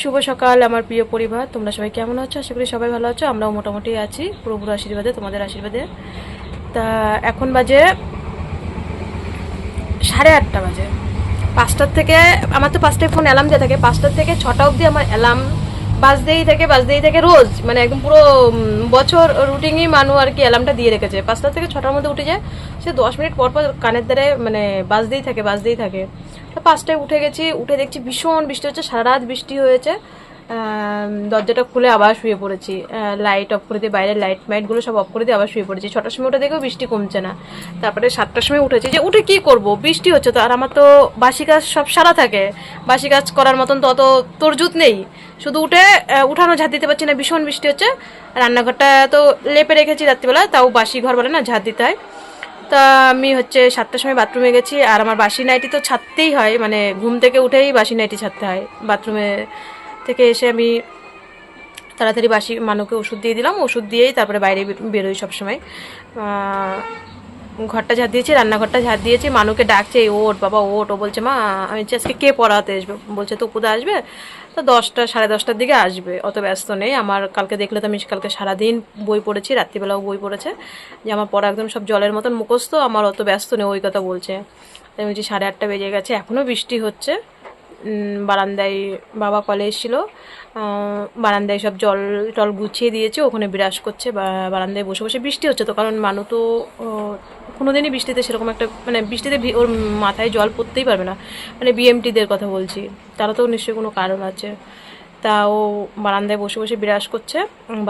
শুভ সকাল, আমার প্রিয় পরিবার। তোমরা সবাই কেমন আছো? আশা করি সবাই ভালো আছো। আমরাও মোটামুটি আছি। প্রভুর আশীর্বাদে, তোমাদের আশীর্বাদে। তা এখন বাজে সাড়ে আটটা বাজে। পাঁচটার থেকে, আমার তো পাঁচটায় ফোন অ্যালার্ম দিয়ে থাকে। পাঁচটার থেকে ছটা অবধি আমার অ্যালার্ম বাজতেই থাকে বাজতেই থাকে রোজ। মানে একদম পুরো বছর রুটিনই মানু আর কি অ্যালার্মটা দিয়ে রেখেছে। পাঁচটা থেকে ছটার মধ্যে উঠে যায়। সে দশ মিনিট পর পর কানের দ্বারে মানে বাজতেই থাকে বাজতেই থাকে। পাঁচটায় উঠে গেছি, উঠে দেখছি ভীষণ বৃষ্টি হচ্ছে সারা রাত বৃষ্টি হয়েছে। দরজাটা খুলে আবার শুয়ে পড়েছি। লাইট অফ করে দিয়ে, বাইরের লাইট মাইটগুলো সব অফ করে দিয়ে আবার শুয়ে পড়েছি। ছটার সময় উঠে দেখেও বৃষ্টি কমছে না। তারপরে সাতটার সময় উঠেছি যে, উঠে কি করব? বৃষ্টি হচ্ছে তো, আর আমার তো বাসি কাজ সব সারা থাকে। বাসি কাজ করার মতন তো অত তরজুত নেই। শুধু উঠে উঠানো ঝাঁট দিতে পারছি না, ভীষণ বৃষ্টি হচ্ছে। রান্নাঘরটা তো লেপে রেখেছি রাত্রিবেলা, তাও বাসি ঘর বলে না, ঝাঁট দিতে হয়। তা আমি হচ্ছে সাতটার সময় বাথরুমে গেছি, আর আমার বাসি নাইটি তো ছাড়তেই হয় মানে ঘুম থেকে উঠেই বাসি নাইটি ছাড়তে হয়। বাথরুমে থেকে এসে আমি তাড়াতাড়ি বাসি, মানুকে ওষুধ দিয়ে দিলাম, ওষুধ দিয়েই তারপরে বাইরে বেরোই সবসময়। ঘরটা ঝাড় দিয়েছি, রান্নাঘরটা ঝাড় দিয়েছি, মানুকে ডাকছে, "এই ওঠ বাবা ওট ও বলছে, মা, আমি আজকে কে পড়াতে আসবে? বলছে তো উপদা আসবে? তো দশটা, সাড়ে দশটার দিকে আসবে। অত ব্যস্ত নেই। আমার কালকে দেখলে তো আমি কালকে সারাদিন বই পড়েছি, রাত্রিবেলাও বই পড়েছে। যে আমার পড়া একদম সব জলের মতন মুখস্থ, আমার অত ব্যস্ত নেই, ওই কথা বলছে। তাই বলছি সাড়ে আটটা বেজে গেছে এখনও বৃষ্টি হচ্ছে। বারান্দায় বাবা কলে এসেছিল। বারান্দায় সব জল টল গুছিয়ে দিয়েছে, ওখানে বিরাজ করছে বারান্দায় বসে বসে বৃষ্টি হচ্ছে তো, কারণ মানু তো কোনো দিনই বৃষ্টিতে সেরকম একটা মানে বৃষ্টিতে ওর মাথায় জল পড়তেই পারবে না। মানে বিএমটিদের কথা বলছি, তারা তো নিশ্চয়ই কোনো কারণ আছে। তা ও বারান্দায় বসে বসে বিরাজ করছে।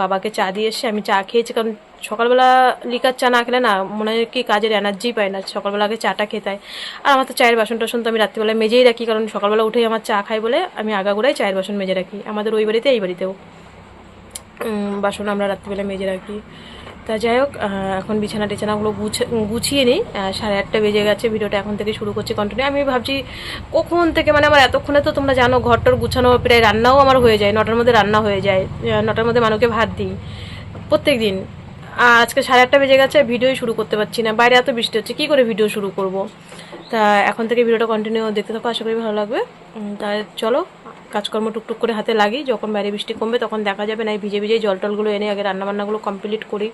বাবাকে চা দিয়ে এসে আমি চা খেয়েছি, কারণ সকালবেলা লিকার চা না খেলে না মনে হয় কি কাজের এনার্জি পায় না, সকালবেলা আগে চাটা খেতে হয় আর আমার তো চায়ের বাসন টাসন তো আমি রাত্রিবেলায় মেজেই রাখি, কারণ সকালবেলা উঠেই আমার চা খাই বলে আমি আগাগোড়াই চায়ের বাসন মেজে রাখি। আমাদের ওই বাড়িতে এই বাড়িতেও। বাসন আমরা রাত্রিবেলা মেজে রাখি। তা যাই হোক এখন বিছানা টিছানাগুলো গুছ- গুছিয়ে নিই। সাড়ে আটটা বেজে গেছে, ভিডিওটা এখন থেকে শুরু করছি কন্টিনিউ আমি ভাবছি কখন থেকে মানে আমার এতক্ষণে তো তোমরা জানো, ঘরটার গুছানো প্রায় রান্নাও আমার হয়ে যায়, নটার মধ্যে রান্না হয়ে যায়। নটার মধ্যে মানুষকে ভাত দিই। প্রত্যেক দিন। আজকে সাড়ে আটটা বেজে গেছে, ভিডিওই শুরু করতে পারছি না। বাইরে এত বৃষ্টি হচ্ছে, কী করে ভিডিও শুরু করব? তা এখন থেকে ভিডিওটা কন্টিনিউ দেখতে থাকো, আশা করি ভালো লাগবে। তা চলো কাজকর্ম টুকটুক করে হাতে লাগি যখন বাইরে বৃষ্টি কমবে, তখন দেখা যাবে না, এই ভিজে ভিজে জল টলগুলো এনে আগে রান্নাবান্নাগুলো কমপ্লিট করি।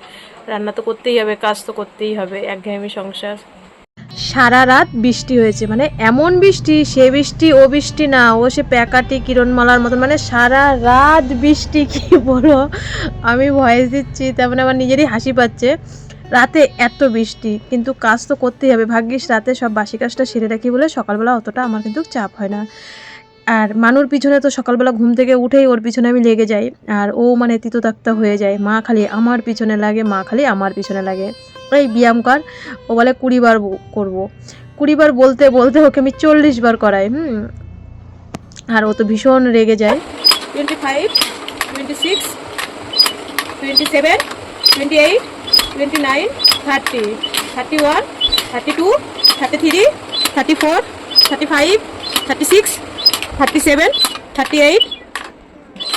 রান্না তো করতেই হবে, কাজ তো করতেই হবে, একঘেয়েমি সংসার। সারা রাত বৃষ্টি হয়েছে মানে এমন বৃষ্টি, সে বৃষ্টি, ও বৃষ্টি না, ও সে প্যাকাটি, কিরণমালার মতন মানে সারা রাত বৃষ্টি কি বলো? আমি ভয়েস দিচ্ছি তার মানে আমার নিজেরই হাসি পাচ্ছে। রাতে এত বৃষ্টি, কিন্তু কাজ তো করতেই হবে। ভাগ্যিস রাতে সব বাসি কাজটা সেরে রাখি বলে সকালবেলা অতটা আমার কিন্তু চাপ হয় না। আর মানুর পিছনে তো সকালবেলা ঘুম থেকে উঠেই ওর পিছনে আমি লেগে যাই। আর ও মানে তিততাক্তা হয়ে যায়। মা খালি আমার পিছনে লাগে, মা খালি আমার পিছনে লাগে। এই ব্যায়াম কর। ও বলে, কুড়ি বার ব- করব। কুড়ি বার বলতে বলতে ওকে আমি চল্লিশ বার করাই, হুম? আর ও তো ভীষণ রেগে যায়। Twenty five twenty six twenty seven twenty eight twenty nine thirty thirty one thirty two thirty three thirty four thirty five thirty six thirty seven, thirty eight,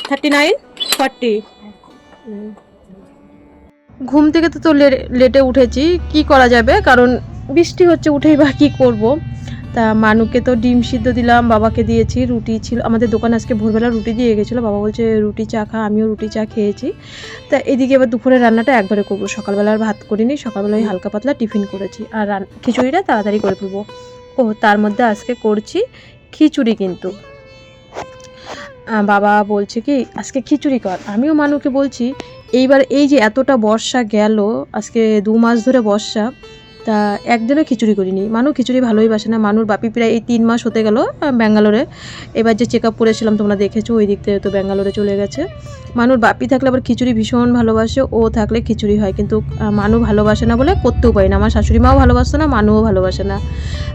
thirty nine, forty. ঘুম থেকে তো তো লেটে উঠেছি, কি করা যাবে? কারণ বৃষ্টি হচ্ছে, উঠেই বা কী করব? তা মানুকে তো ডিম সিদ্ধ দিলাম, বাবাকে দিয়েছি, রুটি ছিল। আমাদের দোকানে আজকে ভোরবেলা রুটি দিয়ে গেছিল, বাবা বলছে রুটি চা খা, আমিও রুটি চা খেয়েছি। তা এদিকে এবার দুপুরের রান্নাটা একবারে করব। সকালবেলা আর ভাত করিনি সকালবেলা ওই হালকা পাতলা টিফিন করেছি। আর খিচুড়িটা তাড়াতাড়ি করে ফেলব ও, তার মধ্যে আজকে করছি খিচুড়ি কিন্তু। বাবা বলছে কি, আজকে খিচুড়ি কর। আমিও মানুকে বলছি, এইবার এই যে এতটা বর্ষা গেল, আজকে দু মাস ধরে বর্ষা তা একদিনও খিচুড়ি করিনি। মানু খিচুড়ি ভালোই বাসে না। মানুর বাপি প্রায় এই তিন মাস হতে গেল ব্যাঙ্গালোরে। এবার যে চেক আপ করেছিলাম, তোমরা দেখেছ, ওই দিক থেকে তো ব্যাঙ্গালোরে চলে গেছে। মানুর বাপি থাকলে আবার খিচুড়ি ভীষণ ভালোবাসে, ও থাকলে খিচুড়ি হয়। কিন্তু মানু ভালোবাসে না বলে করতেও পারি না। আমার শাশুড়ি মাও ভালোবাসে না, মানুও ভালোবাসে না।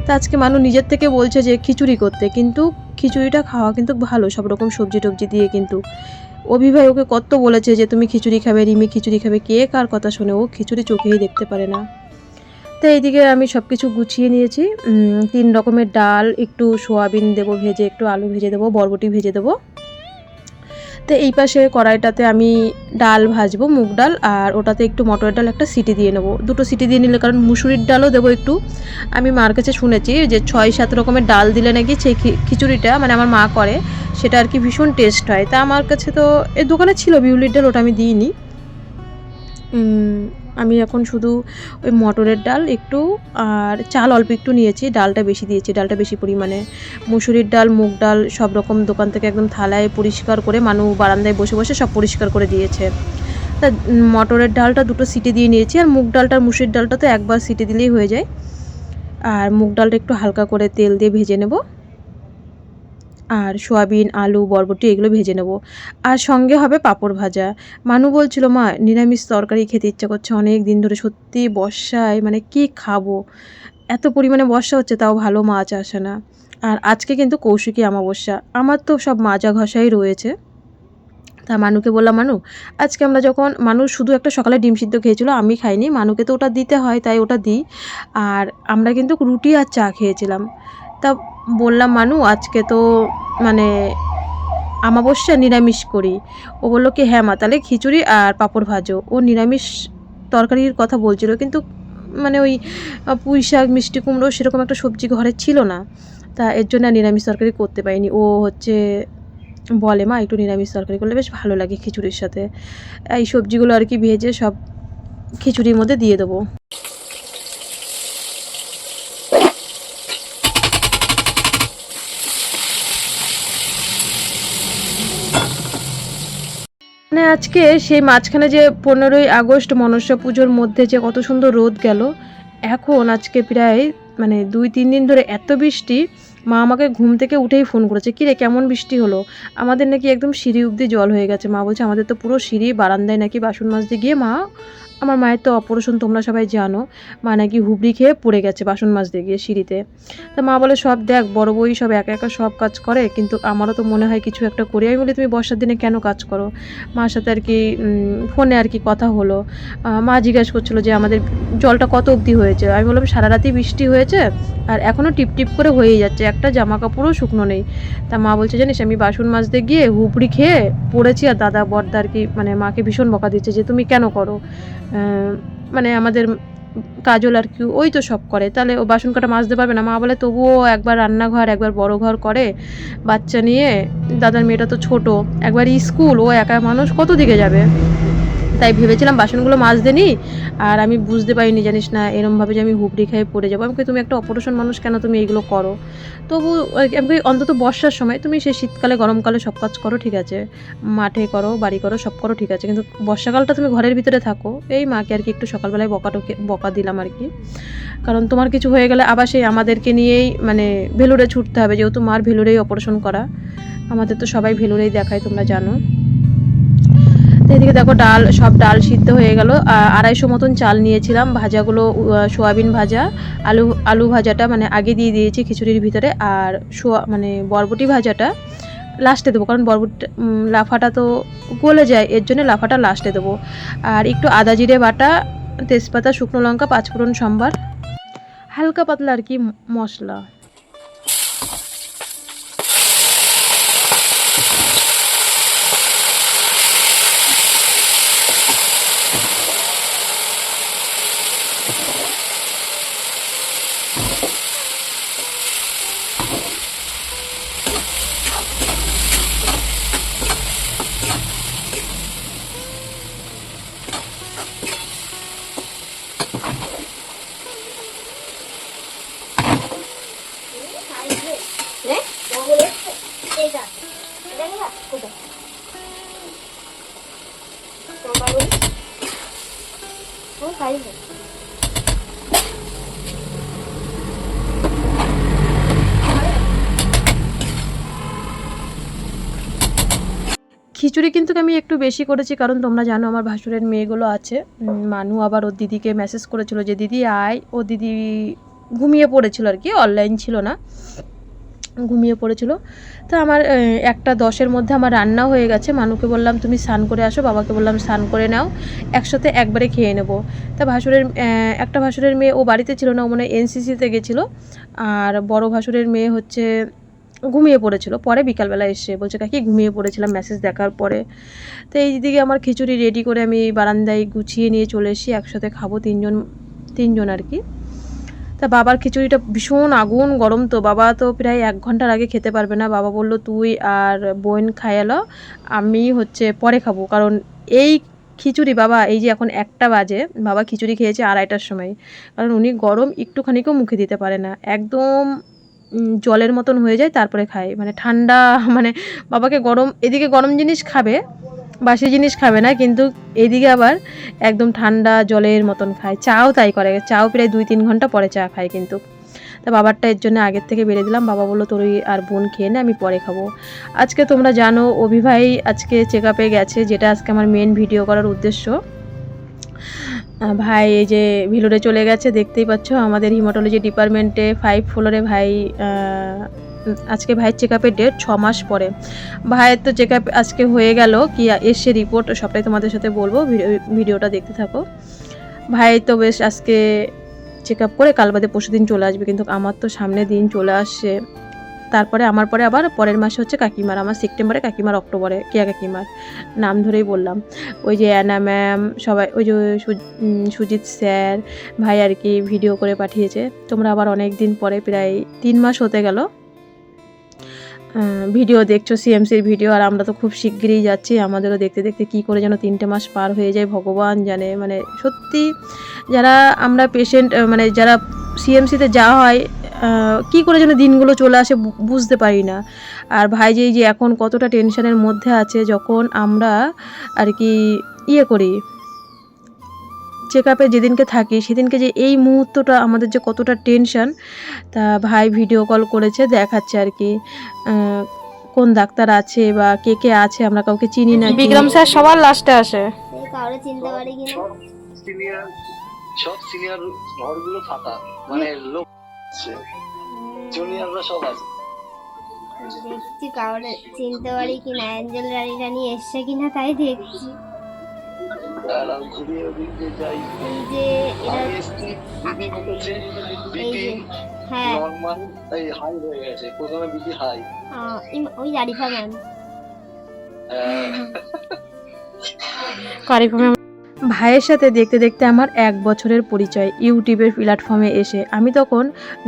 তা আজকে মানু নিজের থেকে বলছে যে খিচুড়ি করতে। কিন্তু খিচুড়িটা খাওয়া কিন্তু ভালো, সব রকম সবজি টবজি দিয়ে কিন্তু। অভিভাই ওকে কত বলেছে যে, তুমি খিচুড়ি খাবে, রিমি খিচুড়ি খাবে, কে কার কথা শুনে? ও খিচুড়ি চোখেই দেখতে পারে না। তো এইদিকে আমি সব কিছু গুছিয়ে নিয়েছি। তিন রকমের ডাল, একটু সোয়াবিন দেবো ভেজে, একটু আলু ভেজে দেবো, বরবটি ভেজে দেবো। তো এই পাশে কড়াইটাতে আমি ডাল ভাজবো, মুগ ডাল, আর ওটাতে একটু মটরের ডাল, একটা সিটি দিয়ে নেব। দুটো সিটি দিয়ে নিলে কারণ মুসুরির ডালও দেবো একটু। আমি মার কাছে শুনেছি যে ছয় সাত রকমের ডাল দিলে নাকি সেই খিচুড়িটা মানে আমার মা করে, সেটা আর কি ভীষণ টেস্ট হয়। তা আমার কাছে তো এই দোকানে ছিল বিউলির ডাল, ওটা আমি দিইনি। আমি এখন শুধু ওই মটরের ডাল একটু আর চাল অল্প একটু নিয়েছি, ডালটা বেশি দিয়েছি, ডালটা বেশি পরিমাণে। মুসুরির ডাল, মুগ ডাল সব রকম দোকান থেকে একদম থালায় পরিষ্কার করে মানু বারান্দায় বসে বসে সব পরিষ্কার করে দিয়েছে। তা মটরের ডালটা দুটো সিটি দিয়ে নিয়েছি আর মুগ ডালটা আর মুসুরির ডালটা তো একবার সিটি দিলেই হয়ে যায়। আর মুগ ডালটা একটু হালকা করে তেল দিয়ে ভেজে নেব। আর সোয়াবিন, আলু, বরবটি এগুলো ভেজে নেব। আর সঙ্গে হবে পাঁপড় ভাজা। মানু বলছিল, মা, নিরামিষ তরকারি খেতে ইচ্ছা করছে অনেক দিন ধরে। সত্যি বর্ষায় মানে কি খাব? এত পরিমাণে বর্ষা হচ্ছে, তাও ভালো মাছ আসে না। আর আজকে কিন্তু কৌশিকী অমাবস্যা। আমার তো সব মাজা ঘষাই রয়েছে। তা মানুকে বললাম, মানু, আজকে আমরা যখন মানুষ শুধু একটা সকালে ডিম সিদ্ধ খেয়েছিল, আমি খাইনি। মানুকে তো ওটা দিতে হয়, তাই ওটা দিই। আর আমরা কিন্তু রুটি আর চা খেয়েছিলাম। তা বললাম, মানু, আজকে তো মানে আমাবস্যা নিরামিষ করি। ও বলল কি হ্যাঁ মা, তাহলে খিচুড়ি আর পাঁপড় ভাজো। ও নিরামিষ তরকারির কথা বলছিল, কিন্তু মানে ওই পুঁই শাক, মিষ্টি কুমড়ো সেরকম একটা সবজি ঘরে ছিল না। তা এর জন্য নিরামিষ তরকারি করতে পারিনি। ও হচ্ছে বলে, মা, একটু নিরামিষ তরকারি করলে বেশ ভালো লাগে খিচুড়ির সাথে। এই সবজিগুলো আর কি ভেজে সব খিচুড়ির মধ্যে দিয়ে দেবো মানে আজকে সেই মাঝখানে যে পনেরোই আগস্ট মনসা পুজোর মধ্যে যে কত সুন্দর রোদ গেল, এখন আজকে প্রায় মানে দুই, তিন দিন ধরে এত বৃষ্টি, মা আমাকে ঘুম থেকে উঠেই ফোন করেছে, কিরে, কেমন বৃষ্টি হলো? আমাদের নাকি একদম সিঁড়ি অবধি জল হয়ে গেছে, মা বলছে, আমাদের তো পুরো সিঁড়ি বারান্দায় নাকি বাসন মাছ দিয়ে গিয়ে মা আমার মায়ের তো অপারেশন তোমরা সবাই জানো। মা নাকি হুবড়ি খেয়ে পড়ে গেছে বাসন মাজতে গিয়ে সিঁড়িতে। তা মা বলে, সব দেখ, বড় বই সব একা একা সব কাজ করে, কিন্তু আমারও তো মনে হয় কিছু একটা করি। আমি বলি, তুমি বর্ষার দিনে কেন কাজ করো? মার সাথে আর কি ফোনে আর কি কথা হলো। মা জিজ্ঞাসা করছিল যে, আমাদের জলটা কত অবধি হয়েছে? আমি বললাম, সারা রাতেই বৃষ্টি হয়েছে, আর এখনও টিপ টিপ করে হয়েই যাচ্ছে। একটা জামা কাপড়ও শুকনো নেই। তা মা বলছে, জানিস, আমি বাসন মাজতে গিয়ে হুপড়ি খেয়ে পড়েছি, আর দাদা বর্দা আর কি মানে মাকে ভীষণ বকা দিচ্ছে যে, তুমি কেন করো? মানে আমাদের কাজল আর কি, ওই তো সব করে। তাহলে ও বাসন কাটা মাজতে পারবে না। মা বলে, তবুও একবার রান্নাঘর, একবার বড় ঘর করে, বাচ্চা নিয়ে, দাদার মেয়েটা তো ছোট, একবার স্কুল, ও একা মানুষ কত দিকে যাবে? তাই ভেবেছিলাম বাসনগুলো মাজতে নি আর আমি বুঝতে পারিনি, জানিস না, এরমভাবে যে আমি হুবড়ি খেয়ে পড়ে যাব। আমাকে তুমি একটা অপারেশন মানুষ কেন তুমি এইগুলো করো? তবু আমি অন্তত বর্ষার সময় তুমি সে শীতকালে, গরমকালে সব কাজ করো, ঠিক আছে? মাঠে করো, বাড়ি করো, সব করো, ঠিক আছে। কিন্তু বর্ষাকালটা তুমি ঘরের ভিতরে থাকো। এই মাকে আর কি একটু সকালবেলায় বকা টকে বকা দিলাম আর কি। কারণ তোমার কিছু হয়ে গেলে আবার সেই আমাদেরকে নিয়েই মানে ভেলুরে ছুটতে হবে। যেহেতু মার ভেলুরেই অপারেশন করা, আমাদের তো সবাই ভেলুরেই দেখায়, তোমরা জানো। এদিকে দেখো ডাল, সব ডাল সিদ্ধ হয়ে গেল। আড়াইশো মতন চাল নিয়েছিলাম। ভাজাগুলো সোয়াবিন ভাজা, আলু আলু ভাজাটা মানে আগে দিয়ে দিয়েছি খিচুড়ির ভিতরে। আর সোয়া মানে বরবটি ভাজাটা লাস্টে দেবো, কারণ বরবটি লাফাটা তো গলে যায়, এর জন্য লাফাটা লাস্টে দেবো। আর একটু আদা জিরে বাটা, তেজপাতা, শুকনো লঙ্কা, পাঁচফোড়ন সম্বার, হালকা পাতলা আর কি মশলা। আমি একটু বেশি করেছি, কারণ তোমরা জানো আমার ভাসুরের মেয়েগুলো আছে। মানু আবার ওর দিদিকে মেসেজ করেছিল যে, দিদি, আয়। ও দিদি ঘুমিয়ে পড়েছিল আর কি অনলাইন ছিল না। ঘুমিয়ে পড়েছিল। তো আমার একটা দশের মধ্যে আমার রান্না হয়ে গেছে। মানুকে বললাম, তুমি স্নান করে আসো। বাবাকে বললাম, স্নান করে নাও, একসাথে একবারে খেয়ে নেব। তা ভাসুরের একটা ভাসুরের মেয়ে ও বাড়িতে ছিল না, ও মনে এনসিসিতে গেছিল। আর বড় ভাসুরের মেয়ে হচ্ছে ঘুমিয়ে পড়েছিল। পরে বিকালবেলা এসে বলছে, কাকি, ঘুমিয়ে পড়েছিলাম মেসেজ দেখার পরে। তো এই দিকে আমার খিচুড়ি রেডি করে আমি বারান্দায় গুছিয়ে নিয়ে চলে এসি একসাথে খাব তিনজন তিনজন আর কি। তা বাবার খিচুড়িটা ভীষণ আগুন, গরম তো। বাবা তো প্রায় এক ঘণ্টার আগে খেতে পারবে না। বাবা বলল, তুই আর বোন খায়ালো আমি হচ্ছে পরে খাব। কারণ এই খিচুড়ি বাবা, এই যে এখন একটা বাজে, বাবা খিচুড়ি খেয়েছে আড়াইটার সময়। কারণ উনি গরম একটুখানিকেও মুখে দিতে পারে না। একদম জলের মতন হয়ে যায়, তারপরে খায়। মানে ঠান্ডা মানে বাবাকে গরম, এদিকে গরম জিনিস খাবে, বাসি জিনিস খাবে না, কিন্তু এদিকে আবার একদম ঠান্ডা জলের মতন খায়। চাও তাই করে, চাও প্রায় দুই তিন ঘণ্টা পরে চা খায় কিন্তু। তা বাবারটা এর জন্য আগের থেকে বেড়ে দিলাম। বাবা বলল, তোর আর বোন খেয়ে নে, আমি পরে খাব। আজকে তোমরা জানো, অভি ভাই আজকে চেক আপে গেছে, যেটা আজকে আমার মেন ভিডিও করার উদ্দেশ্য। ভাই এই যে ভিলোরে চলে গেছে, দেখতেই পাচ্ছ আমাদের হিমাটোলজি ডিপার্টমেন্টে ফাইভ ফ্লোরে ভাই আজকে ভাইয়ের চেক আপের ডেট ছ মাস পরে। ভাইয়ের তো চেক আজকে হয়ে গেল, কি এসে রিপোর্ট সবটাই তোমাদের সাথে বলব, ভিডিও- ভিডিওটা দেখতে থাকো। ভাই তো বেশ আজকে চেক আপ করে কাল বাদে পরশু দিন চলে আসবে, কিন্তু আমার তো সামনে দিন চলে আসছে। তারপরে আমার পরে আবার পরের মাসে হচ্ছে কাকিমার, আমার সেপ্টেম্বরে কাকিমার অক্টোবরে কেয়া কাকিমার। নাম ধরেই বললাম। ওই যে অ্যানা ম্যাম সবাই, ওই যে সুজিত স্যার, ভাই আর কি ভিডিও করে পাঠিয়েছে। তোমরা আবার অনেক দিন পরে প্রায় তিন মাস হতে গেল। ভিডিও দেখছ সিএমসির ভিডিও আর আমরা তো খুব শিগগিরই যাচ্ছি। আমাদেরও দেখতে দেখতে কি করে যেন তিনটে মাস পার হয়ে যায়, ভগবান জানে। মানে সত্যি যারা আমরা পেশেন্ট মানে যারা সিএমসিতে যাওয়া হয় কি করে যেন দিনগুলো চলে আসে বু- বুঝতে পারি না। আর ভাই যে এই যে এখন কতটা টেনশনের মধ্যে আছে যখন আমরা আর কি ইয়ে করি চেক আপে যেদিনকে থাকি সেদিনকে যে এই মুহূর্তটা আমাদের যে কতটা টেনশন তা ভাই ভিডিও কল করেছে দেখাচ্ছে আর কি কোন ডাক্তার আছে বা কে কে আছে আমরা কাউকে চিনি না বিক্রম স্যার সবার লাস্টে আসে। কাউরে চিনতে পারি কিনা? সব সিনিয়র সব সিনিয়র ঘরগুলো ফাঁকা মানে লোক জুনিয়ররা সব আছে। দেখছি কাউরে চিনতে পারি কিনা অ্যাঞ্জেল রানী রানী এসছে কিনা তাই দেখছি। এই যে এরা এই হ্যাঁ। নর্মাল এই হাই হয়ে গেছে প্রথমে বিপি হাই আহ, ইম- ওই জারিফা ম্যাম। ভাইয়ের সাথে দেখতে দেখতে আমার এক বছরের পরিচয় ইউটিউবের প্ল্যাটফর্মে এসে। আমি তখন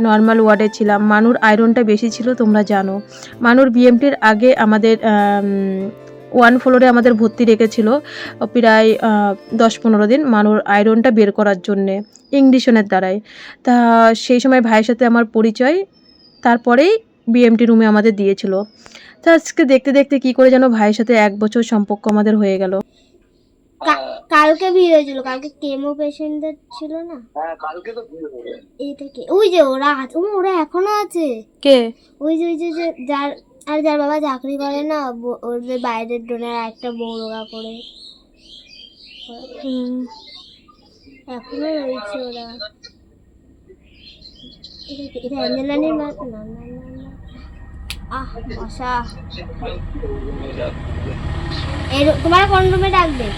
নর্মাল ওয়ার্ডে ছিলাম। মানুর আয়রনটা বেশি ছিল, তোমরা জানো। মানুর বিএমটির আগে আমাদের ওয়ান ফ্লোরে আমাদের ভর্তি রেখেছিল প্রায় দশ পনেরো দিন মানুর আয়রনটা বের করার জন্যে ইংলিশনের দ্বারাই। তা সেই সময় ভাইয়ের সাথে আমার পরিচয়, তারপরেই বিএমটি রুমে আমাদের দিয়েছিল। তা আজকে দেখতে দেখতে কি করে যেন ভাইয়ের সাথে এক বছর সম্পর্ক আমাদের হয়ে গেল। কালকে ভিড় হয়েছিল কালকে কেমো পেশেন্টদের ছিল না? হ্যাঁ কালকে তো ভিড় এইটা কে ওই যে ওরা আছে ও, ওরা এখনও আছে? কে? ওই যে ওই যে যার আর যার বাবা চাকরি করে না ওর যে বাইরের ডোনার একটা বৌরগা করে। এখনও রয়েছে ওরা। এটা অ্যাঞ্জেলানির মা না না না না। আহ বসা এই তোমার কোন রুমে ডাকবে?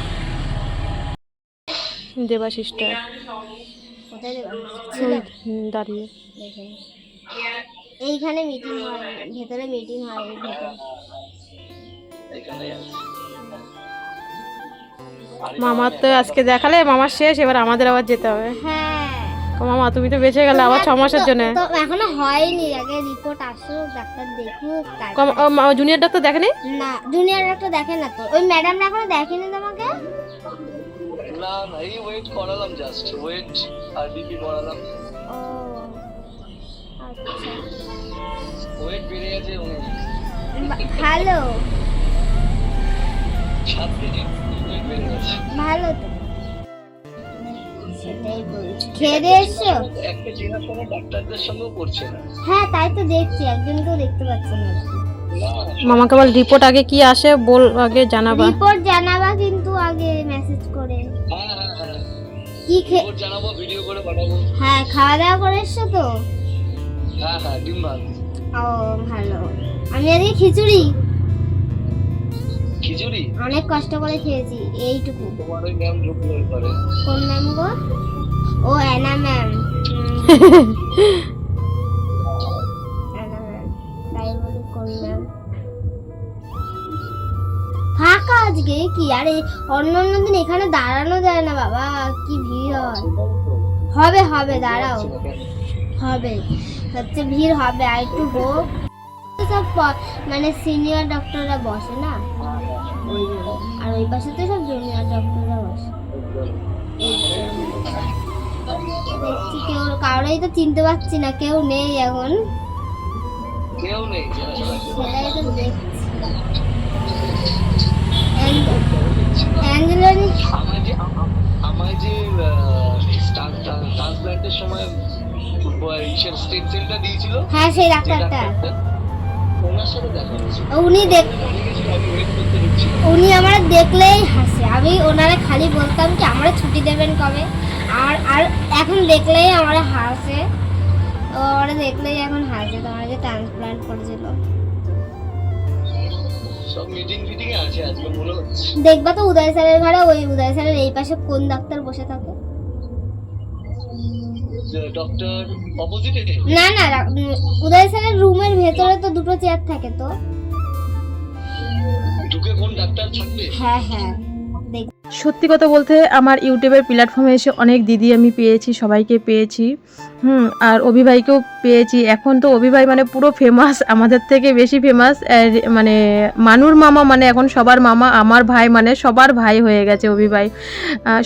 দেবাশিসটা। দাঁড়িয়ে। এইখানে মিটিং হয় ভেতরে মিটিং হয় মামার তো আজকে দেখালে মামার শেষ এবার আমাদের আবার যেতে হবে। হ্যাঁ। মামা তুমি তো বেঁচে গেলে আবার ছ মাসের জন্য। এখনও হয়নি আগে রিপোর্ট আসুক ডাক্তার দেখুক জুনিয়র ডাক্তার দেখেনি? না জুনিয়র ডাক্তার দেখে না তো। ওই ম্যাডামরা এখনও দেখেনি তোমাকে? না না এই ওয়েট করালাম জাস্ট ওয়েট আর বিপি করালাম? আচ্ছা। ওয়েট বেড়ে গেছে উনি ভালো। সাত কেজি ওয়েট বেড়ে গেছে। ভালো তো। হ্যাঁ তাই তো দেখছি একজনকেও দেখতে পাচ্ছি না। মামাকে বল রিপোর্ট আগে কি আসে বল আগে জানাবা। রিপোর্ট জানাবা কিন্তু আগে মেসেজ কি খে জানাব ভিডিও করে পাঠাবো। হ্যাঁ খাওয়া দাওয়া করে এসছো তো? হ্যাঁ হ্যাঁ ডিম ভাত। ও ভালো। আমি আজকে খিচুড়ি। খিচুড়ি? অনেক কষ্ট করে খেয়েছি এইটুকু। তোমার ওই ম্যাম ঢুকলো করে কোন ম্যাম গো? ও অ্যানা ম্যাম আজকে কি? আরে অন্য অন্য দিন এখানে দাঁড়ানো যায় না বাবা কি ভিড় হয়। হবে হবে দাঁড়াও। হবে হচ্ছে ভিড় হবে আর একটু হোক। সব মানে সিনিয়র ডক্টররা বসে না? আর ওই পাশে তো সব জুনিয়র ডক্টররা বসে। দেখছি কেউ কারোই তো চিনতে পারছি না কেউ নেই এখন। কেউ নেই। সেটাই তো দেখছি। হ্যাঁ সেই ডাক্তারটা? উনি দেখ উনি আমার দেখলেই হাসে। আমি ওনারা খালি বলতাম কি আমরা ছুটি দেবেন কবে? আর আর এখন দেখলেই আমার হাসে। ও আমরা দেখলেই এখন হাসে তোমার যে ট্রান্সপ্লান্ট করেছিল। দেখবা তো উদয় স্যারের ঘরে ওই উদয় স্যারের এই পাশে কোন ডাক্তার বসে থাকে? ডক্টর অপোজিটে না না উদয় স্যারের রুমের ভেতরে তো দুটো চেয়ার থাকে তো। ঢুকে কোন ডাক্তার থাকবে? হ্যাঁ হ্যাঁ। দেখ সত্যি কথা বলতে আমার ইউটিউবের প্ল্যাটফর্মে এসে অনেক দিদি আমি পেয়েছি, সবাইকে পেয়েছি। হুম, আর অভিভাইকেও পেয়েছি। এখন তো অভিভাই মানে পুরো ফেমাস আমাদের থেকে বেশি ফেমাস মানে মানুর মামা মানে এখন সবার মামা, আমার ভাই মানে সবার ভাই হয়ে গেছে অভিভাই।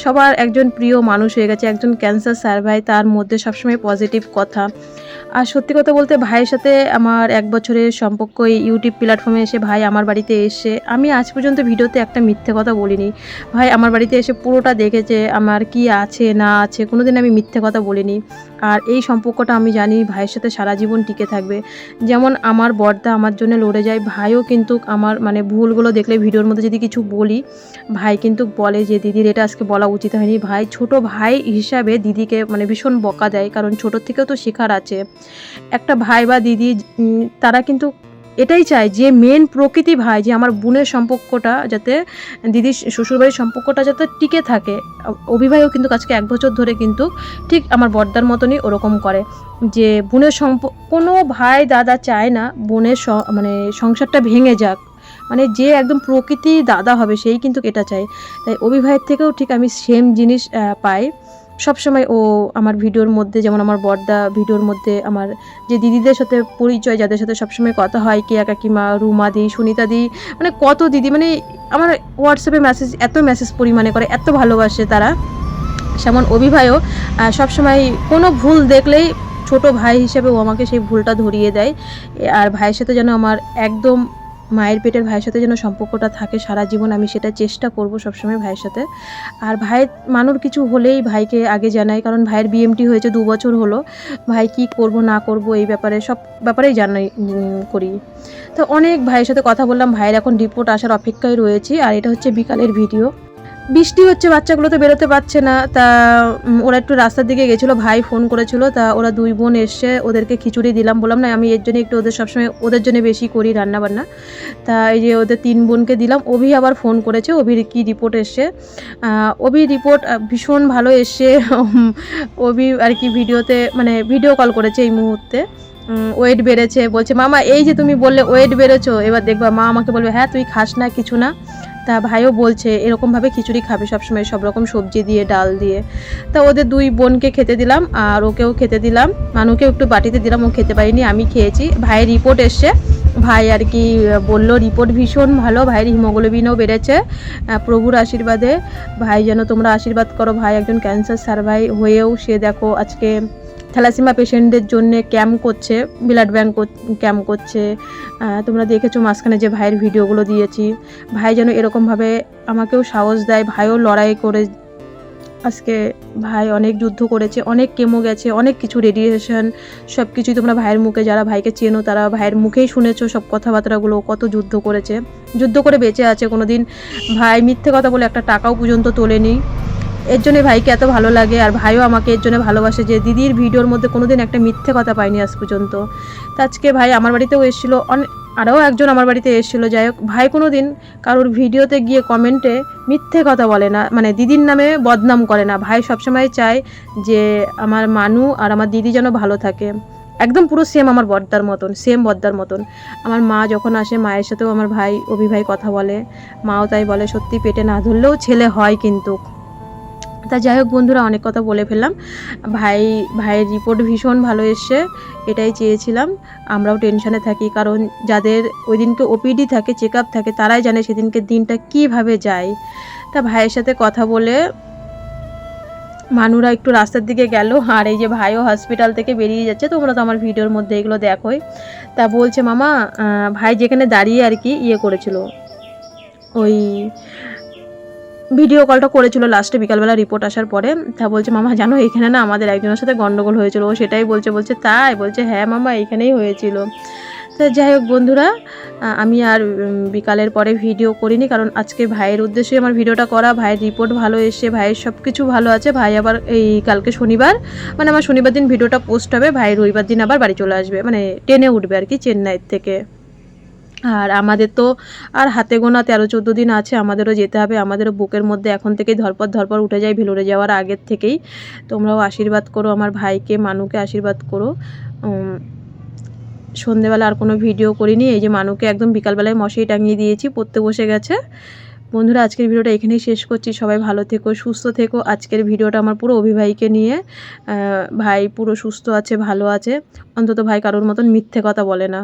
সবার একজন প্রিয় মানুষ হয়ে গেছে, একজন ক্যান্সার সার্ভাই তার মধ্যে সবসময় পজিটিভ কথা। আর সত্যি কথা বলতে ভাইয়ের সাথে আমার এক বছরের সম্পর্ক ইউটিউব প্ল্যাটফর্মে এসে ভাই আমার বাড়িতে এসে, আমি আজ পর্যন্ত ভিডিওতে একটা মিথ্যে কথা বলিনি। ভাই আমার বাড়িতে এসে পুরোটা দেখেছে আমার কি আছে, না আছে, কোনোদিন আমি মিথ্যে কথা বলিনি। আর এই সম্পর্কটা আমি জানি ভাইয়ের সাথে সারা জীবন টিকে থাকবে। যেমন আমার বর্দা আমার জন্য লড়ে যায়, ভাইও কিন্তু আমার মানে ভুলগুলো দেখলে ভিডিওর মধ্যে যদি কিছু বলি, ভাই কিন্তু বলে যে, দিদির এটা আজকে বলা উচিত হয়নি। ভাই ছোট ভাই হিসাবে দিদিকে মানে ভীষণ বকা দেয়, কারণ ছোটোর থেকেও তো শেখার আছে। একটা ভাই বা দিদি তারা কিন্তু এটাই চাই যে মেন প্রকৃতি ভাই, যে আমার বোনের সম্পর্কটা যাতে, দিদির শ্বশুরবাড়ির সম্পর্কটা যাতে টিকে থাকে। অভিভাবক কিন্তু আজকে এক বছর ধরে কিন্তু ঠিক আমার বর্দার মতনই ওরকম করে। যে বোনের সম্প, কোনো ভাই দাদা চায় না বোনের মানে সংসারটা ভেঙে যাক। মানে যে একদম প্রকৃতি দাদা হবে সেই কিন্তু এটা চায় তাই অভিভাবক থেকেও ঠিক আমি সেম জিনিস পাই। সবসময় ও আমার ভিডিওর মধ্যে, যেমন আমার বর্দা ভিডিওর মধ্যে, আমার যে দিদিদের সাথে পরিচয়, যাদের সাথে সবসময় কথা হয়, কেয়া কাকিমা রুমা দি সুনিতা দি মানে কত দিদি মানে আমার হোয়াটসঅ্যাপে মেসেজ এত মেসেজ পরিমাণে করে, এত ভালোবাসে তারা। যেমন অভিভাবক সবসময় কোনো ভুল দেখলেই ছোট ভাই হিসেবে ও আমাকে সেই ভুলটা ধরিয়ে দেয়। আর ভাইয়ের সাথে যেন আমার একদম মায়ের পেটের ভাইয়ের সাথে যেন সম্পর্কটা থাকে সারা জীবন, আমি সেটা চেষ্টা করব সবসময় ভাইয়ের সাথে। আর ভাইয়ের মানুষ কিছু হলেই ভাইকে আগে জানাই, কারণ ভাইয়ের বিএমটি হয়েছে দু বছর হলো। ভাই কি করব, না করব, এই ব্যাপারে সব ব্যাপারেই জানাই করি। তো অনেক ভাইয়ের সাথে কথা বললাম, ভাইয়ের এখন রিপোর্ট আসার অপেক্ষায় রয়েছি, আর এটা হচ্ছে বিকালের ভিডিও বৃষ্টি হচ্ছে, বাচ্চাগুলো তো বেরোতে পারছে না। তা ওরা একটু রাস্তার দিকে গেছিল, ভাই ফোন করেছিল, তা ওরা দুই বোন এসে ওদেরকে খিচুড়ি দিলাম। বললাম, না, আমি এর জন্য একটু ওদের সবসময়, ওদের জন্য বেশি করি রান্না বান্না তা এই যে ওদের তিন বোনকে দিলাম, অভি আবার ফোন করেছে, অভির কি রিপোর্ট এসছে? অভির রিপোর্ট ভীষণ ভালো এসছে। অভি আর কি ভিডিওতে মানে ভিডিও কল করেছে এই মুহূর্তে। ওয়েট বেড়েছে, বলছে, মামা, এই যে তুমি বললে ওয়েট বেড়েছো, এবার দেখবা, মা আমাকে বলবে হ্যাঁ তুই খাস না, কিছু না। তা ভাইও বলছে, এরকমভাবে খিচুড়ি খাবে সবসময়, সব রকম সবজি দিয়ে, ডাল দিয়ে। তা ওদের দুই বোনকে খেতে দিলাম, আর ওকেও খেতে দিলাম। মানুকেও একটু বাটিতে দিলাম, ও খেতে পারিনি, আমি খেয়েছি। ভাইয়ের রিপোর্ট এসছে, ভাই আর কি বলল রিপোর্ট ভীষণ ভালো, ভাইয়ের হিমোগ্লোবিনও বেড়েছে প্রভুর আশীর্বাদে। ভাই যেন তোমরা আশীর্বাদ করো, ভাই একজন ক্যান্সার সার্ভাই হয়েও সে দেখো আজকে থ্যালাসিমা পেশেন্টদের জন্য ক্যাম্প করছে, ব্লাড ব্যাঙ্ক ক্যাম্প করছে। তোমরা দেখেছ মাঝখানে যে ভাইয়ের ভিডিওগুলো দিয়েছি। ভাই যেন এরকমভাবে আমাকেও সাহস দেয়, ভাইও লড়াই করে। আজকে ভাই অনেক যুদ্ধ করেছে, অনেক কেমো গেছে, অনেক কিছু রেডিয়েশন সব কিছুই তোমরা ভাইয়ের মুখে, যারা ভাইকে চেনো তারা ভাইয়ের মুখেই শুনেছো সব কথাবার্তাগুলো, কত যুদ্ধ করেছে। যুদ্ধ করে বেঁচে আছে কোনো দিন ভাই মিথ্যে কথা বলে একটা টাকাও পর্যন্ত তোলেনি। এর জন্য ভাইকে এত ভালো লাগে, আর ভাইও আমাকে এর জন্য ভালোবাসে যে দিদির ভিডিওর মধ্যে কোনোদিন একটা মিথ্যে কথা পাইনি আজ পর্যন্ত। তো আজকে ভাই আমার বাড়িতেও এসেছিল অনেক আরও একজন আমার বাড়িতে এসেছিল, যাই হোক, ভাই কোনো দিন কারোর ভিডিওতে গিয়ে কমেন্টে মিথ্যে কথা বলে না মানে দিদির নামে বদনাম করে না। ভাই সবসময় চায় যে আমার মানু আর আমার দিদি যেন ভালো থাকে। একদম পুরো সেম আমার বদ্দার মতন সেম বদ্দার মতন। আমার মা যখন আসে মায়ের সাথেও আমার ভাই, অভিভাই কথা বলে, মাও তাই বলে, সত্যি পেটে না ধরলেও ছেলে হয় কিন্তু। তা যাই হোক বন্ধুরা, অনেক কথা বলে ফেললাম। ভাই, ভাইয়ের রিপোর্ট ভীষণ ভালো এসছে, এটাই চেয়েছিলাম। আমরাও টেনশনে থাকি, কারণ যাদের ওই দিনকে ওপিডি থাকে চেক আপ থাকে, তারাই জানে সেদিনকে দিনটা কীভাবে যায়। তা ভাইয়ের সাথে কথা বলে মানুরা একটু রাস্তার দিকে গেল, আর এই যে ভাইও হসপিটাল থেকে বেরিয়ে যাচ্ছে, তোমরা তো আমার ভিডিওর মধ্যে এগুলো দেখোই। তা বলছে, মামা ভাই যেখানে দাঁড়িয়ে আর কি ইয়ে করেছিল, ওই ভিডিও কলটা করেছিল লাস্টে বিকালবেলা রিপোর্ট আসার পরে। তা বলছে, মামা, জানো, এখানে না আমাদের একজনের সাথে গন্ডগোল হয়েছিল। ও সেটাই বলছে বলছে, তাই? বলছে হ্যাঁ মামা, এখানেই হয়েছিল। তা যাই হোক বন্ধুরা আমি আর বিকালের পরে ভিডিও করিনি, কারণ আজকে ভাইয়ের উদ্দেশ্যে আমার ভিডিওটা করা। ভাইয়ের রিপোর্ট ভালো এসে ভাইয়ের সব কিছু ভালো আছে। ভাই আবার এই কালকে শনিবার মানে আমার শনিবার দিন ভিডিওটা পোস্ট হবে। ভাই রবিবার দিন আবার বাড়ি চলে আসবে মানে ট্রেনে উঠবে আর কি, চেন্নাইয়ের থেকে। আর আমাদের তো আর হাতে গোনা তেরো, চোদ্দ দিন আছে, আমাদেরও যেতে হবে। আমাদেরও বুকের মধ্যে এখন থেকেই ধরপর ধরপর উঠে যায় ভেলোরে যাওয়ার আগের থেকেই। তোমরাও আশীর্বাদ করো, আমার ভাইকে, মানুকে আশীর্বাদ করো। সন্ধেবেলা আর কোনো ভিডিও করিনি, এই যে মানুকে একদম বিকালবেলায় মশাই টাঙিয়ে দিয়েছি, পড়তে বসে গেছে। বন্ধুরা, আজকের ভিডিওটা এখানেই শেষ করছি। সবাই ভালো থেকো, সুস্থ থেকো। আজকের ভিডিওটা আমার পুরো অভিভাইকে নিয়ে ভাই পুরো সুস্থ আছে, ভালো আছে। অন্তত ভাই কারোর মতন মিথ্যে কথা বলে না।